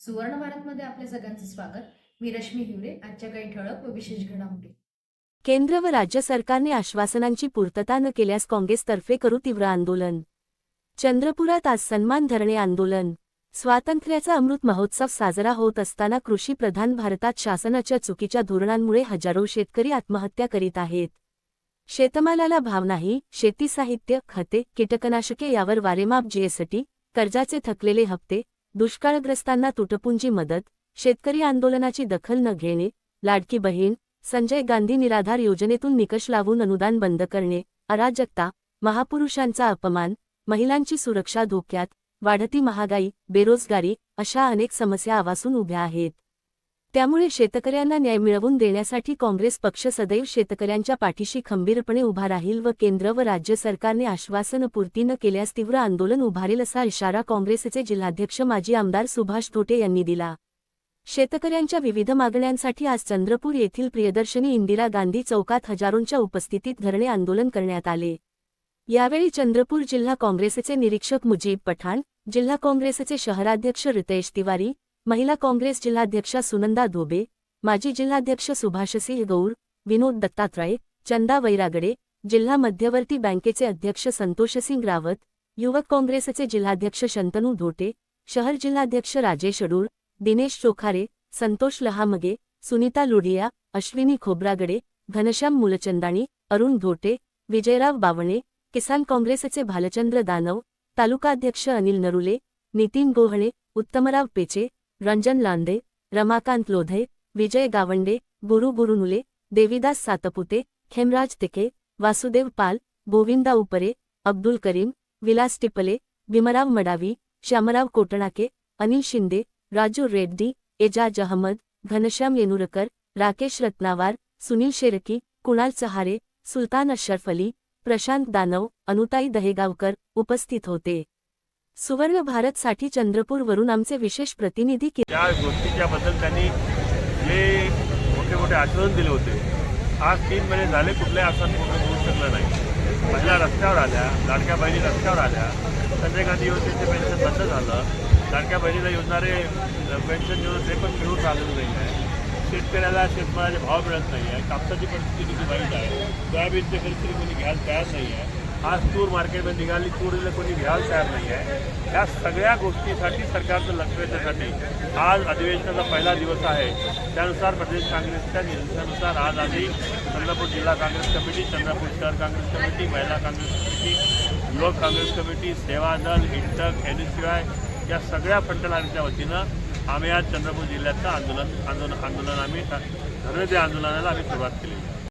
सुवर्ण भारतमध्ये आपल्या सगळ्यांचं स्वागत. मी रश्मी हिवरे आजच्या काही ठळक व विशेष घडामोडी. केंद्र व राज्य सरकारने आश्वासनांची पूर्तता न केल्यास काँग्रेसतर्फे करू तीव्र आंदोलन. चंद्रपुरात आज सन्मान धरणे आंदोलन. स्वातंत्र्याचा अमृत महोत्सव साजरा होत असताना कृषीप्रधान भारतात शासनाच्या चुकीच्या धोरणांमुळे हजारो शेतकरी आत्महत्या करीत आहेत. शेतमालाला भाव नाही शेती साहित्य खते कीटकनाशके यावर वारेमाप जीएसटी कर्जाचे थकलेले हप्ते दुष्काळग्रस्तांना तुटपुंजी मदत शेतकरी आंदोलनाची दखल न घेणे लाडकी बहीण संजय गांधी निराधार योजनेतून निकष लावून अनुदान बंद करणे अराजकता महापुरुषांचा अपमान महिलांची सुरक्षा धोक्यात वाढती महागाई बेरोजगारी अशा अनेक समस्या आवासून उभ्या आहेत. त्यामुळे शेतकऱ्यांना न्याय मिळवून देण्यासाठी काँग्रेस पक्ष सदैव शेतकऱ्यांच्या पाठीशी खंबीरपणे उभा राहील व केंद्र व राज्य सरकारने आश्वासन पूर्ती न केल्यास तीव्र आंदोलन उभारेल असा इशारा काँग्रेसचे जिल्हाध्यक्ष माजी आमदार सुभाष धोटे यांनी दिला. शेतकऱ्यांच्या विविध मागण्यांसाठी आज चंद्रपूर येथील प्रियदर्शनी इंदिरा गांधी चौकात हजारोंच्या उपस्थितीत धरणे आंदोलन करण्यात आले. यावेळी चंद्रपूर जिल्हा काँग्रेसचे निरीक्षक मुजीब पठाण जिल्हा काँग्रेसचे शहराध्यक्ष रितेश तिवारी महिला काँग्रेस जिल्हाध्यक्षा सुनंदा धोबे माजी जिल्हाध्यक्ष सुभाषसिंह गौर विनोद दत्तात्रय चंदा वैरागडे जिल्हा मध्यवर्ती बँकेचे अध्यक्ष संतोषसिंग रावत युवक काँग्रेसचे जिल्हाध्यक्ष शंतनू धोटे शहर जिल्हाध्यक्ष राजेश अडूळ दिनेश चोखारे संतोष लहामगे सुनीता लुढिया अश्विनी खोब्रागडे घनश्याम मुलचंदाणी अरुण धोटे विजयराव बावणे किसान काँग्रेसचे भालचंद्र दानव तालुकाध्यक्ष अनिल नरुले नितीन गोहणे उत्तमराव पेचे रंजन लांदे रमाकांत लोधे विजय गावंडे गुरु गुरुनुले देविदास सातपुते खेमराज तिके वासुदेव पाल गोविंदा उपरे अब्दुल करीम विलास टिपले भीमराव मडावी श्यामराव कोटणाके अनिल शिंदे राजू रेड्डी एजाज अहमद घनश्याम येनुरकर राकेश रत्नावार सुनील शेरकी कुणाल सहारे सुलतान अशरफ अली प्रशांत दानव अनुताई दहेगावकर उपस्थित होते. सुवर्ण भारतसाठी चंद्रपूरवरून आमचे विशेष प्रतिनिधी कि गोष्टीच्या बद्दल त्यांनी जे मोठे मोठे आश्वासन दिले होते आज तीन महिने झाले कुठल्याही आश्वासन पूर्ण होऊ शकलं नाही. महिला रस्त्यावर आल्या लाडक्या बहिणी रस्त्यावर आल्या संजय गांधी योजनेचे पेन्शन बंद झालं लाडक्या बहिणीला योजणारे पेन्शन योजना ते पण मिळून आलेलं नाही आहे. शेतकऱ्याला शेतमालाचे भाव मिळत नाही आहे. कापसाची परिस्थिती किती वाईट आहे. सोयाबीनची परिस्थिती कोणी घ्यायला तयार नाही आहे. आज तूर मार्केटमध्ये निघाली तूरीला कोणी घ्यायला तयार नाही आहे या सगळ्या गोष्टीसाठी सरकारचं लक्ष वेधण्यासाठी आज अधिवेशनाचा पहिला दिवस आहे. त्यानुसार प्रदेश काँग्रेसच्या निर्देशानुसार आज आधी चंद्रपूर जिल्हा काँग्रेस कमिटी चंद्रपूर शहर काँग्रेस कमिटी महिला काँग्रेस कमिटी युवक काँग्रेस कमिटी सेवा दल इंटक एन एस या सगळ्या फ्रंटलाईनच्या वतीनं आम्ही आज चंद्रपूर जिल्ह्याचं आंदोलन आंदोलन आंदोलन आम्ही धर्मेदय आंदोलनाला आम्ही सुरुवात केली.